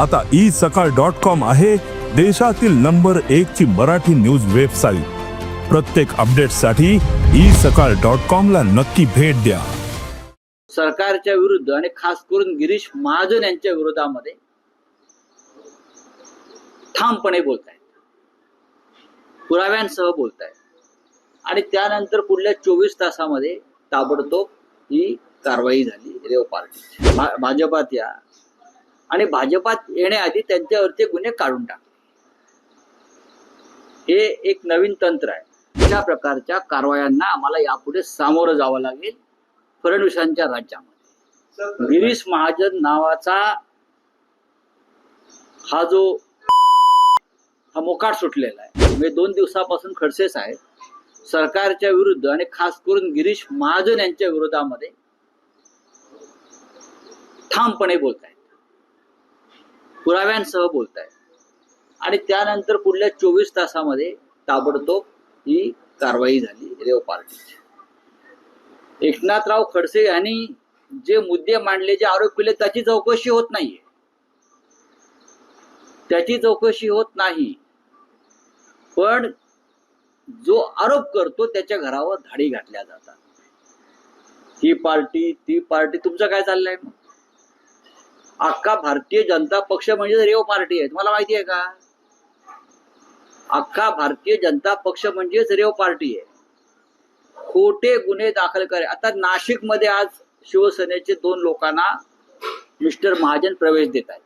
आता ई सकाळ dot com आहे देशातील नंबर एक ची मराठी न्यूज वेबसाईट. प्रत्येक अपडेटसाठी ई सकाळ डॉट कॉम ला नक्की भेट द्या. सरकारच्या विरुद्ध आणि खास करून गिरीश महाजन यांच्या विरोधामध्ये ठामपणे बोलतायत. पुराव्यांसह बोलतायत. आणि त्यानंतर पुढल्या चोवीस तासामध्ये ताबडतोब ही कारवाई झाली रेव पार्टी भाजपात या आणि भाजपात येण्याआधी त्यांच्यावरचे गुन्हे काढून टाकले हे एक नवीन तंत्र आहे. अशा प्रकारच्या कारवायांना आम्हाला यापुढे सामोरं जावं लागेल फडणवीसांच्या राज्यामध्ये. गिरीश महाजन नावाचा हा जो हा मोकाट सुटलेला आहे. म्हणजे दोन दिवसापासून खडसे साहेब सरकारच्या विरुद्ध आणि खास करून गिरीश महाजन यांच्या विरोधामध्ये ठामपणे बोलत आहेत पुराव्यांसह बोलत आणि त्यानंतर पुढल्या चोवीस तासामध्ये ताबडतोब ही कारवाई झाली रेव पार्टीची. एकनाथराव खडसे यांनी जे मुद्दे मांडले जे आरोप केले त्याची चौकशी होत नाहीये. त्याची चौकशी होत नाही. पण जो आरोप करतो त्याच्या घरावर धाडी घातल्या जातात. ही पार्टी ती पार्टी तुमचं काय चाललंय मग? अख्खा भारतीय जनता पक्ष म्हणजे रेव पार्टी आहे. तुम्हाला माहिती आहे का? अख्खा भारतीय जनता पक्ष म्हणजेच रेव पार्टी आहे. खोटे गुन्हे दाखल करे. आता नाशिकमध्ये आज शिवसेनेचे दोन लोकांना मिस्टर महाजन प्रवेश देत आहेत.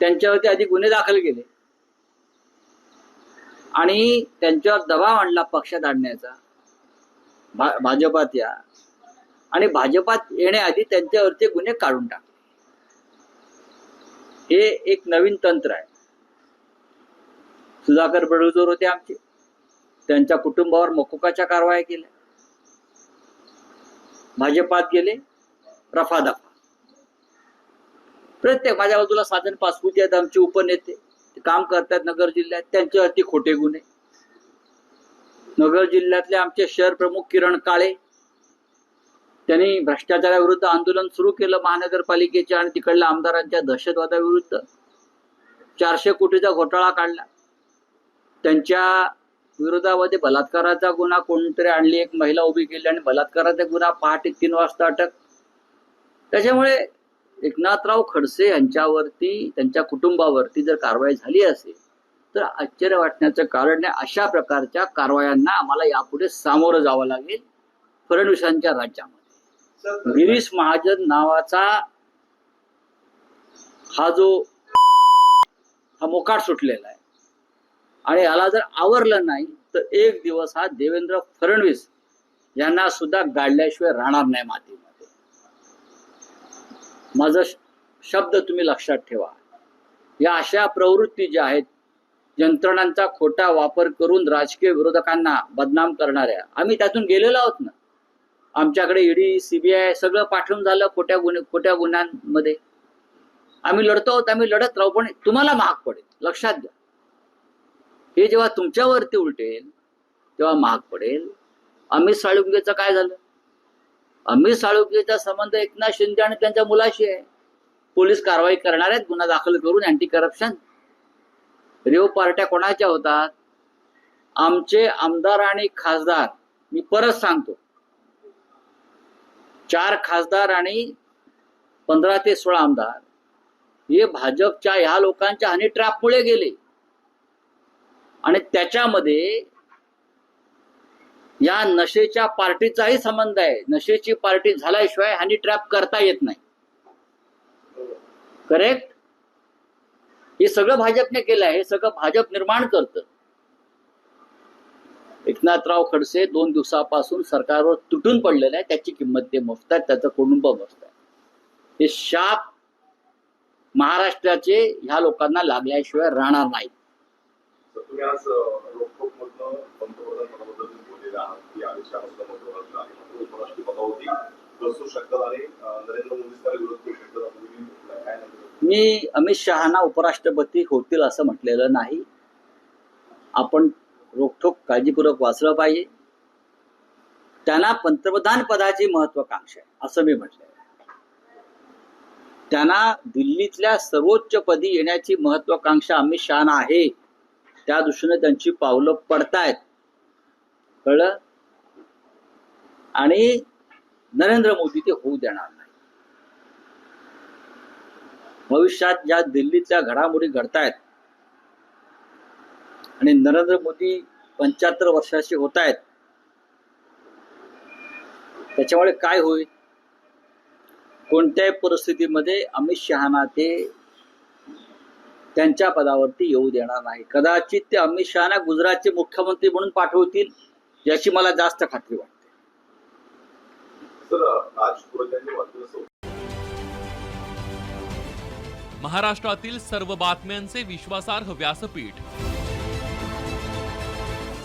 त्यांच्यावरती आधी गुन्हे दाखल केले. आणि त्यांच्यावर दबाव आणला पक्षात आणण्याचा. भाजपात या. आणि भाजपात येण्याआधी त्यांच्यावरती गुन्हे काढून टाकले. हे एक नवीन तंत्र आहे. सुधाकर बडगुजर होते आमचे. त्यांच्या कुटुंबावर मकोकाच्या कारवाया केल्या. भाजपात गेले रफादफा प्रत्येक माझ्या बाजूला साधन पासपुती आहेत आमचे उपनेते. ते काम करतात नगर जिल्ह्यात त्यांच्यावरती खोटे गुन्हे. नगर जिल्ह्यातले आमचे शहर प्रमुख किरण काळे त्यांनी भ्रष्टाचाराविरुद्ध आंदोलन सुरू केलं महानगरपालिकेच्या आणि तिकडल्या आमदारांच्या दहशतवादाविरुद्ध. चारशे कोटीचा घोटाळा काढला. त्यांच्या विरोधामध्ये बलात्काराचा गुन्हा कोणतरी आणली एक महिला उभी केली आणि बलात्काराचा गुन्हा पहाटे तीन वाजता अटक. त्याच्यामुळे एकनाथराव खडसे यांच्यावरती त्यांच्या कुटुंबावरती जर कारवाई झाली असेल तर आश्चर्य वाटण्याचं कारण नाही अशा प्रकारच्या कारवायांना आम्हाला यापुढे सामोरं जावं लागेल. फडणवीसांच्या राज्यामध्ये. गिरीश महाजन नावाचा हा जो हा मोकाट सुटलेला आहे. आणि याला जर आवरलं नाही तर एक दिवस हा देवेंद्र फडणवीस यांना सुद्धा गाडल्याशिवाय राहणार नाही मातीमध्ये. माझा शब्द तुम्ही लक्षात ठेवा. या अशा प्रवृत्ती ज्या आहेत यंत्रणांचा खोटा वापर करून राजकीय विरोधकांना बदनाम करणाऱ्या आम्ही त्यातून गेलेलो आहोत ना? आमच्याकडे ईडी सीबीआय सगळं पाठवून झालं खोट्या गुन्हे खोट्या गुन्ह्यांमध्ये. आम्ही लढतो आहोत आम्ही लढत राहू पण तुम्हाला महाग पडेल लक्षात घ्या. हे जेव्हा तुमच्यावरती उलटेल तेव्हा महाग पडेल. अमित साळुंगेचं काय झालं? अमित साळुंकेचा संबंध एकनाथ शिंदे आणि त्यांच्या मुलाशी आहे. पोलीस कारवाई करणार आहेत गुन्हा दाखल करून अँटी करप्शन रेव पार्ट्या कोणाच्या होतात? आमचे आमदार आणि खासदार मी परत सांगतो. चार खासदार आणि पंधरा ते सोळा आमदार. हे भाजपच्या ह्या लोकांच्या हनी ट्रॅपमुळे गेले. आणि त्याच्यामध्ये या नशेच्या पार्टीचाही संबंध आहे. नशेची पार्टी झाल्याशिवाय हनी ट्रॅप करता येत नाही. करेक्ट हे सगळं भाजपने केलं आहे. हे सगळं भाजप निर्माण करतं. एकनाथराव खडसे दोन दिवसापासून सरकारवर तुटून पडलेलं आहे. त्याची किंमत ते मोजतात त्याचं कुटुंब मोजतात हे शाप महाराष्ट्राचे ह्या लोकांना लागल्याशिवाय राहणार नाही? मी अमित शहाना उपराष्ट्रपती होतील असं म्हटलेलं नाही. आपण रोखोक काळजीपूर्वक वाचलं पाहिजे. त्यांना पंतप्रधान पदाची महत्वाकांक्षा आहे असं मी म्हटलंय. त्यांना दिल्लीतल्या सर्वोच्च पदी येण्याची महत्वाकांक्षा अमित शहाना आहे. त्या दृष्टीने त्यांची पावलं पडतायत. कळलं? आणि नरेंद्र मोदी ते होऊ देणार नाही भविष्यात ज्या दिल्लीतल्या घडामोडी घडतायत आणि नरेंद्र मोदी पंच्याहत्तर वर्षाचे होत आहेत त्याच्यामुळे काय होईल? कोणत्याही परिस्थितीमध्ये अमित शहाना ते त्यांच्या पदावरती येऊ देणार नाही. कदाचित ते अमित शहाना गुजरातचे मुख्यमंत्री म्हणून पाठवतील याची मला जास्त खात्री वाटते. महाराष्ट्रातील सर्व बातम्यांचे विश्वासार्ह व्यासपीठ.